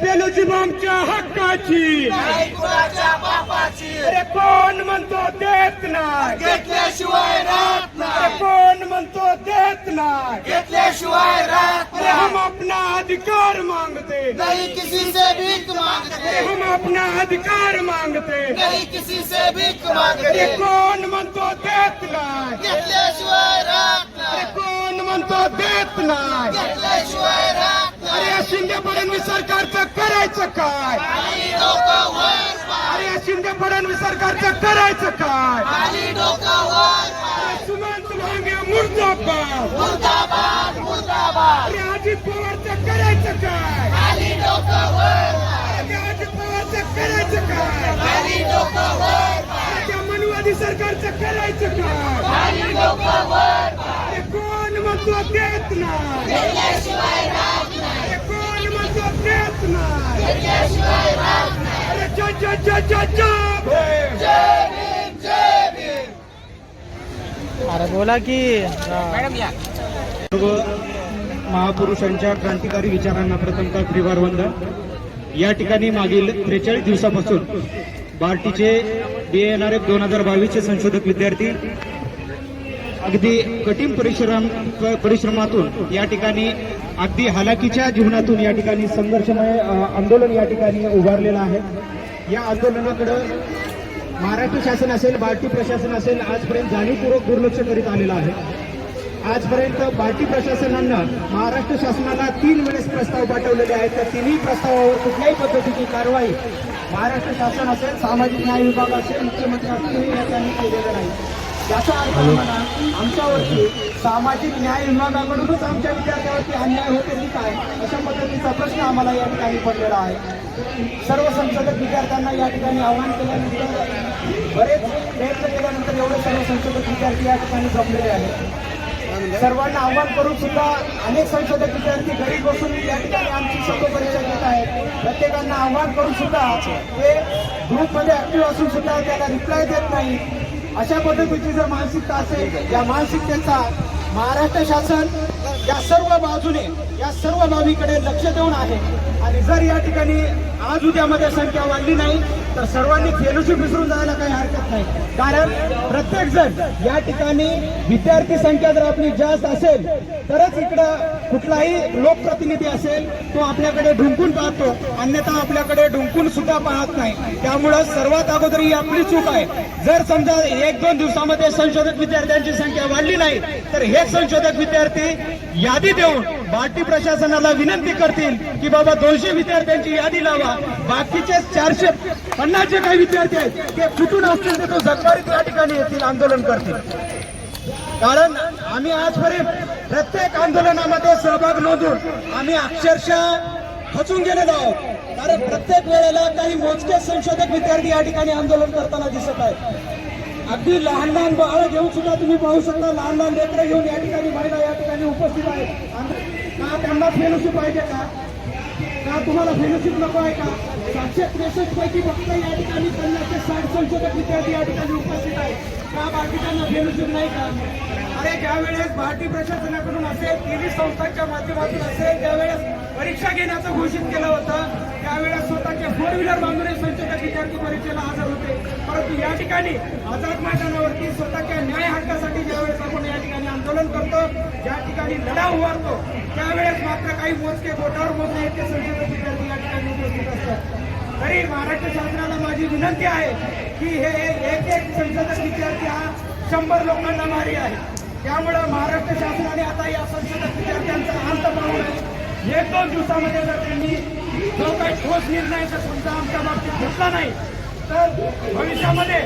पेलोची आमच्या हक्काची. नाही कुणाच्या बापाची अरे कोण म्हणतो देत नाही? घेतल्याशिवाय राहत अरे नाही कोण म्हणतो देत नाही? घेतल्याशिवाय राहत अरे हम नाही. अपना अधिकार मांगते. नहीं किसी से भीख अरे मांगते हम अपना अधिकार मांगते. नहीं किसी से भीख अरे मांगते कोण म्हणतो देत नाही? घेतल्याशिवाय राहत अरे नाही. कोण म्हणतो देत नाही? घेतल्याशिवाय राहत अरे नाही या शिंदे फडणवीस सरकारचं करायचं काय? अरे शिंदे फडणवीस सरकारचं करायचं काय? सुमंत भांगे मुर्दाबाद. अरे अजित पवारचं करायचं काय? अजित पवारचं करायचं काय? त्या मनुवादी सरकारचं करायचं काय खाली डोकं वर पाय. अरे कोण म्हणतो देत नाही घेतल्याशिवाय राहत नाही अरे कोण म्हणतो देत नाही घेतल्याशिवाय राहत नाही अरे बोला की सर्व महापुरुषांच्या क्रांतिकारी विचारांना प्रथमतः त्रिवार वंदन. या ठिकाणी मागील त्रेचाळीस दिवसापासून बार्टीचे बी एन आर एफ दोन हजार बावीसचे संशोधक विद्यार्थी अगदी कठीण परिश्रम परिश्रमातून या ठिकाणी अगदी हालाकीच्या जीवनातून या ठिकाणी संघर्षमय आंदोलन या ठिकाणी उभारलेलं आहे. या आंदोलनाकडं महाराष्ट्र शासन असेल बार्टी प्रशासन असेल आजपर्यंत जाणीवपूर्वक दुर्लक्ष करीत आलेलं आहे. आजपर्यंत बार्टी प्रशासनानं महाराष्ट्र शासनाला तीन वेळेस प्रस्ताव पाठवलेले आहेत. त्या तिन्ही प्रस्तावावर कुठल्याही पद्धतीची कारवाई महाराष्ट्र शासन असेल सामाजिक न्याय विभाग असेल मुख्यमंत्री असतील या त्यांनी केलेलं नाही. याचा अर्थ म्हणा आमच्यावरती सामाजिक न्याय विभागाकडूनच आमच्या विद्यार्थ्यावरती अन्याय होते की काय अशा पद्धतीचा प्रश्न आम्हाला या ठिकाणी पडलेला आहे. सर्व संशोधक विद्यार्थ्यांना या ठिकाणी आव्हान केल्यानंतर बरेच प्रयत्न केल्यानंतर एवढे सर्व संशोधक विद्यार्थी या ठिकाणी जमलेले आहेत. सर्वांना आव्हान करून सुद्धा अनेक संशोधक विद्यार्थी घरी बसून या ठिकाणी आमची शब्द परीक्षा घेत आहेत. प्रत्येकांना आव्हान करून सुद्धा ते ग्रुपमध्ये ऍक्टिव्ह असून सुद्धा त्याला रिप्लाय देत नाही. अशा पद्धतीची जर मानसिकता असेल या मानसिकतेचा महाराष्ट्र शासन या सर्व बाजूने या सर्व बाबीकडे लक्ष देऊन आहे. आणि जर या ठिकाणी आज उद्यामध्ये संख्या वाढली नाही तर सर्वांनी फेलोशिप विसरून जायला काही हरकत नाही. कारण प्रत्येक जण या ठिकाणी विद्यार्थी संख्या जर आपली जास्त असेल तरच इकडं कुठलाही लोकप्रतिनिधी असेल तो आपल्याकडे ढुंकून पाहतो. अन्यथा आपल्याकडे ढुंकून सुद्धा पाहत नाही. त्यामुळं सर्वात अगोदर ही आपली चूक आहे. जर समजा एक दोन दिवसामध्ये संशोधक विद्यार्थ्यांची संख्या वाढली नाही तर हे संशोधक विद्यार्थी यादी देऊन बार्टी प्रशासनाला विनंती करतील की बाबा दोनशे विद्यार्थ्यांची यादी लावा. बाकीचे चारशे पन्नास जे काही विद्यार्थी आहेत ते कुठून असतील ते तो जगभरीत या ठिकाणी येतील आंदोलन करतील. कारण आम्ही आजपर्यंत प्रत्येक आंदोलनामध्ये सहभाग नोंदून आम्ही अक्षरशः खचून गेलेलो आहोत. कारण प्रत्येक वेळेला काही मोजके संशोधक विद्यार्थी या ठिकाणी आंदोलन करताना दिसत आहेत. अगदी लहान लहान बाळ घेऊन सुद्धा तुम्ही पाहू शकता लहान लहान लेकरं घेऊन या ठिकाणी महिला या ठिकाणी उपस्थित आहेत. का त्यांना फेलोशिप पाहिजे का? का तुम्हाला फेलोशिप नको आहे का? सातशे त्रेसष्ट पैकी फक्त या ठिकाणी पन्नासशे साठ संशोधक विद्यार्थी या ठिकाणी उपस्थित आहेत. का बाकीच्यांना फेलोशिप नाही का? अरे ज्या वेळेस भारतीय प्रशासनाकडून असेल तिन्ही संस्थांच्या माध्यमातून असेल त्यावेळेस परीक्षा घेण्याचं घोषित केलं होतं त्यावेळेस स्वतःचे फोर व्हीलर बांधून संशोधक विद्यार्थी परीक्षेला हजर होते. परंतु या ठिकाणी आझाद मैदानावरती स्वतःच्या न्याय हक्कासाठी ज्यावेळेस आपण या ठिकाणी आंदोलन करतो ज्या ठिकाणी लढा उभारतो त्यावेळेस मात्र काही मोजके बोटावर मोजले ते संशोधक विद्यार्थी या ठिकाणी उपस्थित असतात. तरी महाराष्ट्र शासनाला माझी विनंती आहे की हे एक एक संशोधक विद्यार्थी हा शंभर लोकांना मारी आहे. त्यामुळं महाराष्ट्र शासनाने आता या संशोधक विद्यार्थ्यांचा अंत पाहू नये एक दोन दिवसामध्ये जर त्यांनी जो काही ठोस निर्णय तर समजा आमच्या बाबतीत घेतला नाही तर भविष्यामध्ये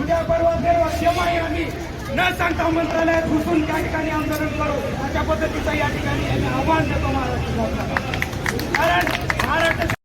उद्या परवा तेरवा केव्हाही आम्ही न सांगता मंत्रालयात घुसून त्या ठिकाणी आंदोलन करू. अशा पद्धतीचं या ठिकाणी आम्ही आव्हान देतो महाराष्ट्र शासनाला कारण महाराष्ट्र